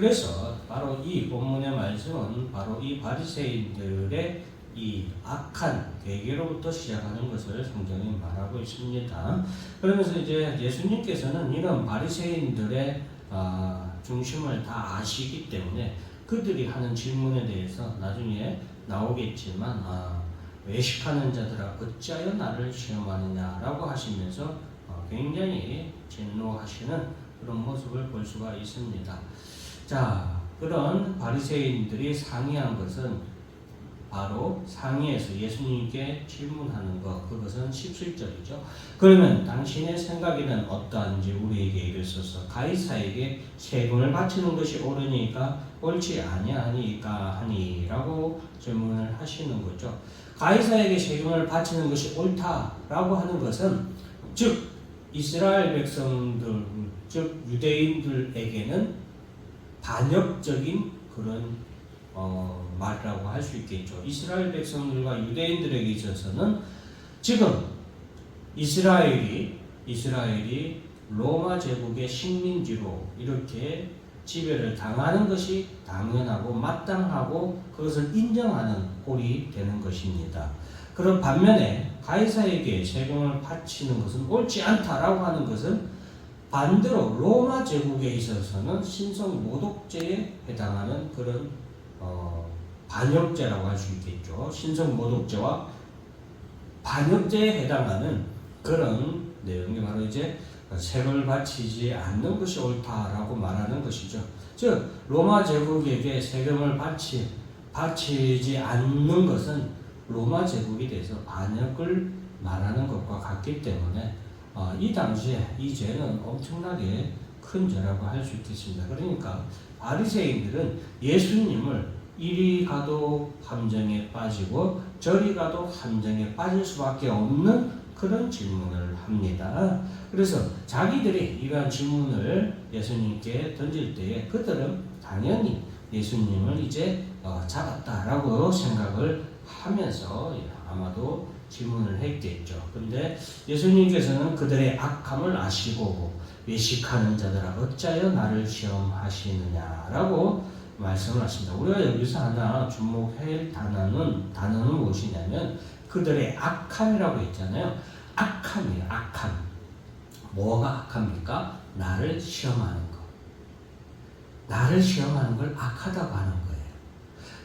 그래서 바로 이 본문의 말씀은 바로 이 바리새인들의 이 악한 계계로부터 시작하는 것을 성경이 말하고 있습니다. 그러면서 이제 예수님께서는 이런 바리새인들의 아, 중심을 다 아시기 때문에 그들이 하는 질문에 대해서 나중에 나오겠지만 아, 외식하는 자들아 어찌하여 나를 시험하느냐라고 하시면서 어, 굉장히 진노하시는 그런 모습을 볼 수가 있습니다. 자 그런 바리새인들이 상의한 것은 바로 상의에서 예수님께 질문하는 것 그것은 17절이죠. 그러면 당신의 생각에는 어떠한지 우리에게 이르소서 가이사에게 세금을 바치는 것이 옳으니까 옳지 아니하니까 하니라고 질문을 하시는 거죠. 가이사에게 세금을 바치는 것이 옳다라고 하는 것은 즉 이스라엘 백성들 즉 유대인들에게는 반역적인 그런 어, 말이라고 할 수 있겠죠. 이스라엘 백성들과 유대인들에게 있어서는 지금 이스라엘이 이스라엘이 로마 제국의 식민지로 이렇게 지배를 당하는 것이 당연하고 마땅하고 그것을 인정하는 꼴이 되는 것입니다. 그런 반면에 가이사에게 세금을 바치는 것은 옳지 않다라고 하는 것은 반대로 로마 제국에 있어서는 신성 모독죄에 해당하는 그런 어, 반역죄라고 할 수 있겠죠. 신성 모독죄와 반역죄에 해당하는 그런 내용이 바로 이제 세금을 바치지 않는 것이 옳다라고 말하는 것이죠. 즉 로마 제국에게 세금을 바치 바치지 않는 것은 로마 제국에 대해서 반역을 말하는 것과 같기 때문에 어, 이 당시에 이 죄는 엄청나게 큰 죄라고 할 수 있겠습니다. 그러니까 바리새인들은 예수님을 이리 가도 함정에 빠지고 저리 가도 함정에 빠질 수밖에 없는 그런 질문을 합니다. 그래서 자기들이 이러한 질문을 예수님께 던질 때에 그들은 당연히 예수님을 이제 어, 잡았다라고 생각을 하면서 아마도 질문을 했겠죠. 근데 예수님께서는 그들의 악함을 아시고 외식하는 자들아 어찌하여 나를 시험하시느냐라고 말씀을 하십니다. 우리가 여기서 하나 주목할 단어는 단어는 무엇이냐면 그들의 악함이라고 했잖아요. 악함이에요. 악함. 뭐가 악합니까? 나를 시험하는 것. 나를 시험하는 걸 악하다고 하는.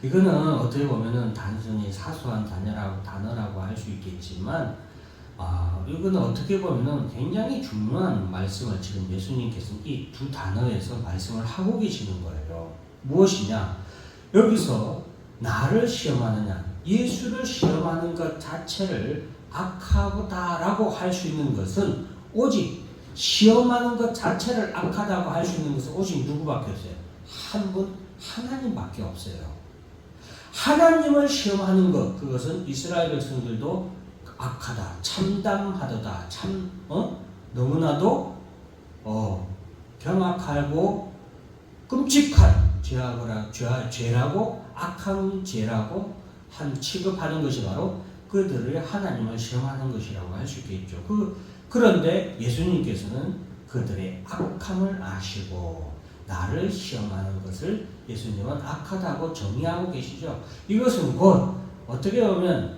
이거는 어떻게 보면은 단순히 사소한 단어라고 단어라고 할 수 있겠지만 아, 이거는 어떻게 보면은 굉장히 중요한 말씀을 지금 예수님께서 이 두 단어에서 말씀을 하고 계시는 거예요. 무엇이냐? 여기서 나를 시험하느냐, 예수를 시험하는 것 자체를 악하다라고 할 수 있는 것은 오직 시험하는 것 자체를 악하다고 할 수 있는 것은 오직 누구밖에 없어요? 한 분, 하나님밖에 없어요. 하나님을 시험하는 것, 그것은 이스라엘 백성들도 악하다, 참담하다, 참, 어? 너무나도, 어, 경악하고 끔찍한 죄악을, 죄, 죄라고, 악한 죄라고 한 취급하는 것이 바로 그들을 하나님을 시험하는 것이라고 할 수 있겠죠. 그, 그런데 예수님께서는 그들의 악함을 아시고 나를 시험하는 것을 예수님은 악하다고 정의하고 계시죠. 이것은 곧 어떻게 보면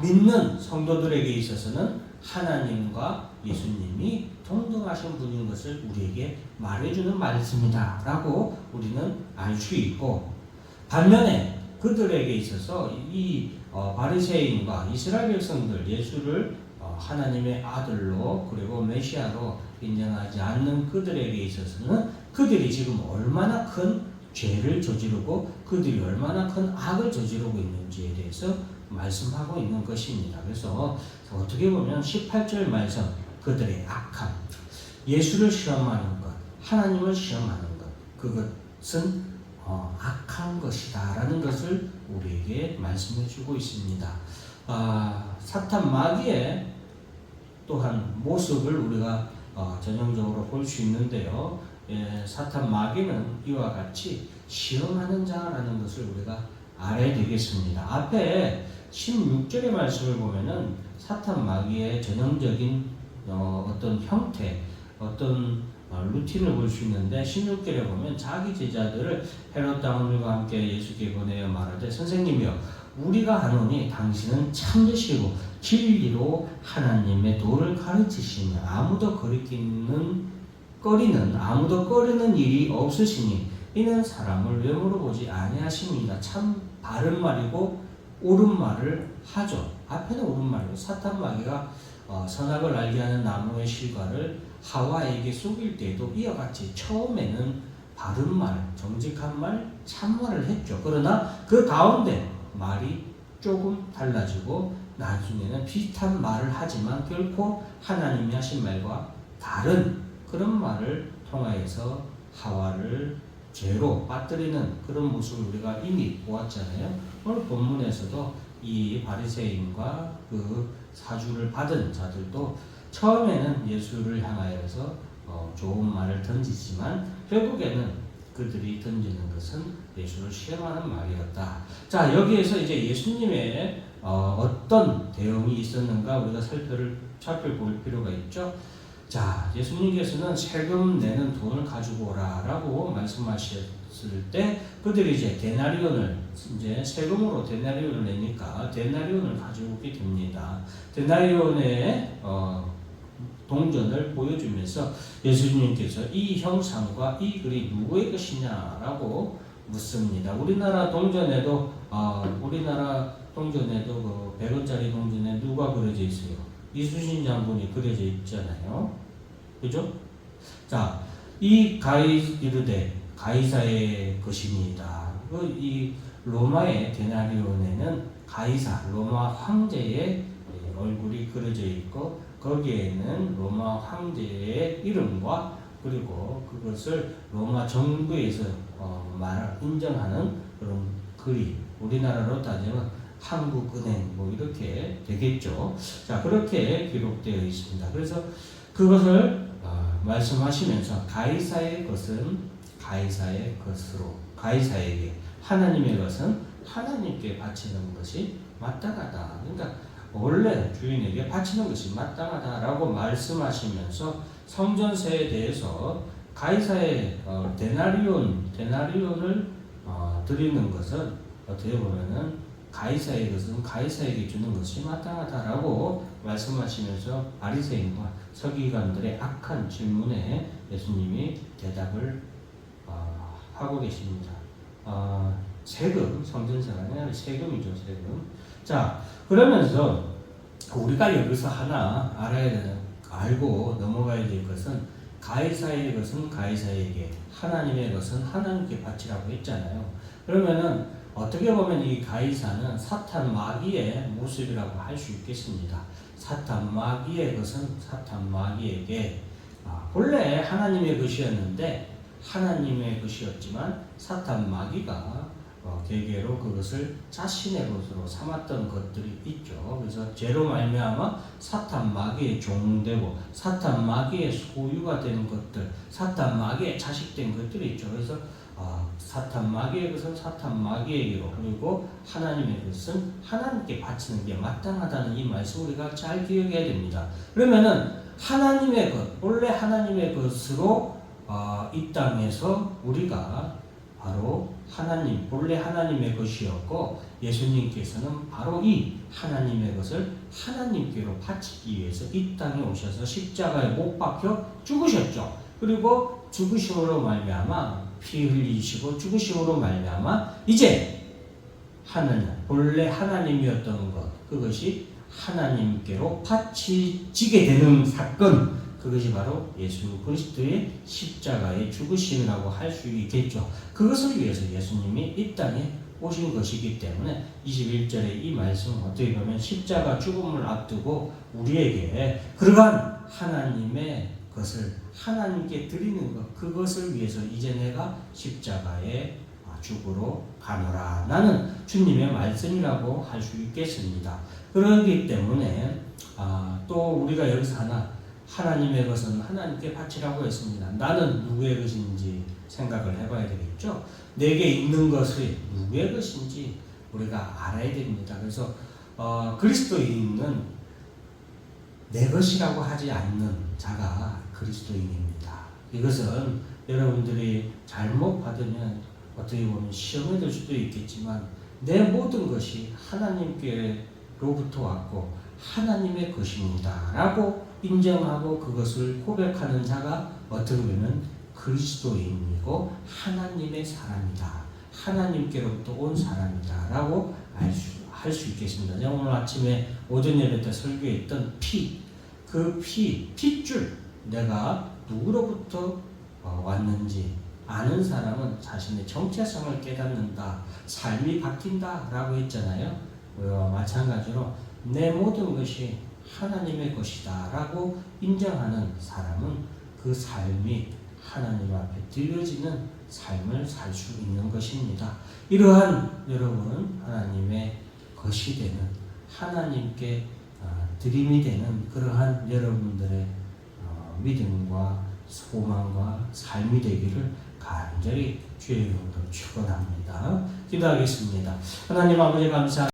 믿는 성도들에게 있어서는 하나님과 예수님이 동등하신 분인 것을 우리에게 말해주는 말씀이다. 라고 우리는 알 수 있고, 반면에 그들에게 있어서 이 어, 바리새인과 이스라엘 백성들 예수를 어, 하나님의 아들로 그리고 메시아로 인정하지 않는 그들에게 있어서는 그들이 지금 얼마나 큰 죄를 저지르고 그들이 얼마나 큰 악을 저지르고 있는지에 대해서 말씀하고 있는 것입니다. 그래서 어떻게 보면 18절 말씀 그들의 악함, 예수를 시험하는 것, 하나님을 시험하는 것, 그것은 어, 악한 것이다라는 것을 우리에게 말씀해 주고 있습니다. 아, 사탄 마귀의 또한 모습을 우리가 어, 전형적으로 볼 수 있는데요. 예, 사탄 마귀는 이와 같이 시험하는 자라는 것을 우리가 알아야 되겠습니다. 앞에 16절의 말씀을 보면은 사탄 마귀의 전형적인 어, 어떤 형태, 어떤 어, 루틴을 볼 수 있는데 16절에 보면 자기 제자들을 헤롯 왕들과 함께 예수께 보내어 말하되 선생님이여 우리가 하노니 당신은 참되시고 진리로 하나님의 도를 가르치시며 아무도 거리끼는 꺼리는 아무도 꺼리는 일이 없으시니 이는 사람을 외모로 보지 아니하십니다. 참 바른 말이고 옳은 말을 하죠. 앞에는 옳은 말이고 사탄 마귀가 어, 선악을 알게 하는 나무의 실과를 하와에게 속일 때에도 이와 같이 처음에는 바른 말, 정직한 말, 참말을 했죠. 그러나 그 가운데 말이 조금 달라지고 나중에는 비슷한 말을 하지만 결코 하나님이 하신 말과 다른 그런 말을 통하여서 하와를 죄로 빠뜨리는 그런 모습을 우리가 이미 보았잖아요. 오늘 본문에서도 이 바리새인과 그 사주를 받은 자들도 처음에는 예수를 향하여서 어, 좋은 말을 던지지만 결국에는 그들이 던지는 것은 예수를 시험하는 말이었다. 자 여기에서 이제 예수님의 어, 어떤 대응이 있었는가 우리가 살펴를 살펴볼 필요가 있죠. 자, 예수님께서는 세금 내는 돈을 가지고 오라라고 말씀하셨을 때 그들이 이제 데나리온을 이제 세금으로 데나리온을 내니까 데나리온을 가지고 오게 됩니다. 데나리온의 어, 동전을 보여주면서 예수님께서 이 형상과 이 글이 누구의 것이냐라고 묻습니다. 우리나라 동전에도 어, 우리나라 동전에도 그 100원짜리 동전에 누가 그려져 있어요? 이수신 장군이 그려져 있잖아요. 그죠? 자, 이 가이 이르되 가이사의 것입니다. 그이 로마의 데나리온에는 가이사 로마 황제의 얼굴이 그려져 있고 거기에는 로마 황제의 이름과 그리고 그것을 로마 정부에서 어, 말 인정하는 그런 글이 우리나라로 따지면 한국은행 뭐 이렇게 되겠죠. 자 그렇게 기록되어 있습니다. 그래서 그것을 어, 말씀하시면서 가이사의 것은 가이사의 것으로 가이사에게 하나님의 것은 하나님께 바치는 것이 마땅하다. 그러니까 원래 주인에게 바치는 것이 마땅하다라고 말씀하시면서 성전세에 대해서 가이사의 어, 데나리온 데나리온을 어, 드리는 것은 어떻게 보면은 가이사의 것은 가이사에게 주는 것이 마땅하다라고 말씀하시면서 바리새인과 서기관들의 악한 질문에 예수님이 대답을 어, 하고 계십니다. 어, 세금 아니라 세금이죠 세금. 자 그러면서 우리가 여기서 하나 알아야 되는 알고 넘어가야 될 것은 가이사의 것은 가이사에게 하나님의 것은 하나님께 바치라고 했잖아요. 그러면은 어떻게 보면 이 가이사는 사탄 마귀의 모습이라고 할 수 있겠습니다. 사탄 마귀의 것은 사탄 마귀에게 아, 본래 하나님의 것이었는데 하나님의 것이었지만 사탄 마귀가 어, 개개로 그것을 자신의 것으로 삼았던 것들이 있죠. 그래서 죄로 말미암아 사탄 마귀의 종되고 사탄 마귀의 소유가 되는 것들, 사탄 마귀의 자식된 것들이 있죠. 그래서 어, 사탄 마귀의 것은 사탄 마귀에게로 그리고 하나님의 것은 하나님께 바치는 게 마땅하다는 이 말씀 우리가 잘 기억해야 됩니다. 그러면은 하나님의 것, 본래 하나님의 것으로 어, 이 땅에서 우리가 바로 하나님, 본래 하나님의 것이었고 예수님께서는 바로 이 하나님의 것을 하나님께로 바치기 위해서 이 땅에 오셔서 십자가에 못 박혀 죽으셨죠. 그리고 죽으심으로 말미암아 피 흘리시고 죽으심으로 말미암아 이제 하나님, 본래 하나님이었던 것 그것이 하나님께로 바치지게 되는 사건 그것이 바로 예수 그리스도의 십자가의 죽으심이라고 할 수 있겠죠. 그것을 위해서 예수님이 이 땅에 오신 것이기 때문에 21절의 이 말씀은 어떻게 보면 십자가 죽음을 앞두고 우리에게 그러한 하나님의 것을 하나님께 드리는 것 그것을 위해서 이제 내가 십자가에 죽으러 가노라 나는 주님의 말씀이라고 할 수 있겠습니다. 그렇기 때문에 아, 또 우리가 여기서 하나 하나님의 것은 하나님께 바치라고 했습니다. 나는 누구의 것인지 생각을 해봐야 되겠죠. 내게 있는 것이 누구의 것인지 우리가 알아야 됩니다. 그래서 어, 그리스도인은 내 것이라고 하지 않는 자가 그리스도인입니다. 이것은 여러분들이 잘못 받으면 어떻게 보면 시험에 들 수도 있겠지만 내 모든 것이 하나님께로부터 왔고 하나님의 것입니다. 라고 인정하고 그것을 고백하는 자가 어떻게 보면 그리스도인이고 하나님의 사람이다. 하나님께로부터 온 사람이다. 라고 알 수, 할수 있겠습니다. 오늘 아침에 오전 예배 때 설교했던 피, 그 피, 핏줄, 내가 누구로부터 어, 왔는지 아는 사람은 자신의 정체성을 깨닫는다. 삶이 바뀐다. 라고 했잖아요. 어, 마찬가지로 내 모든 것이 하나님의 것이다. 라고 인정하는 사람은 그 삶이 하나님 앞에 드려지는 삶을 살 수 있는 것입니다. 이러한 여러분 하나님의 것이 되는 하나님께 어, 드림이 되는 그러한 여러분들의 어, 믿음과 소망과 삶이 되기를 간절히 주의 이름으로 축원합니다. 기도하겠습니다. 하나님 아버지 감사.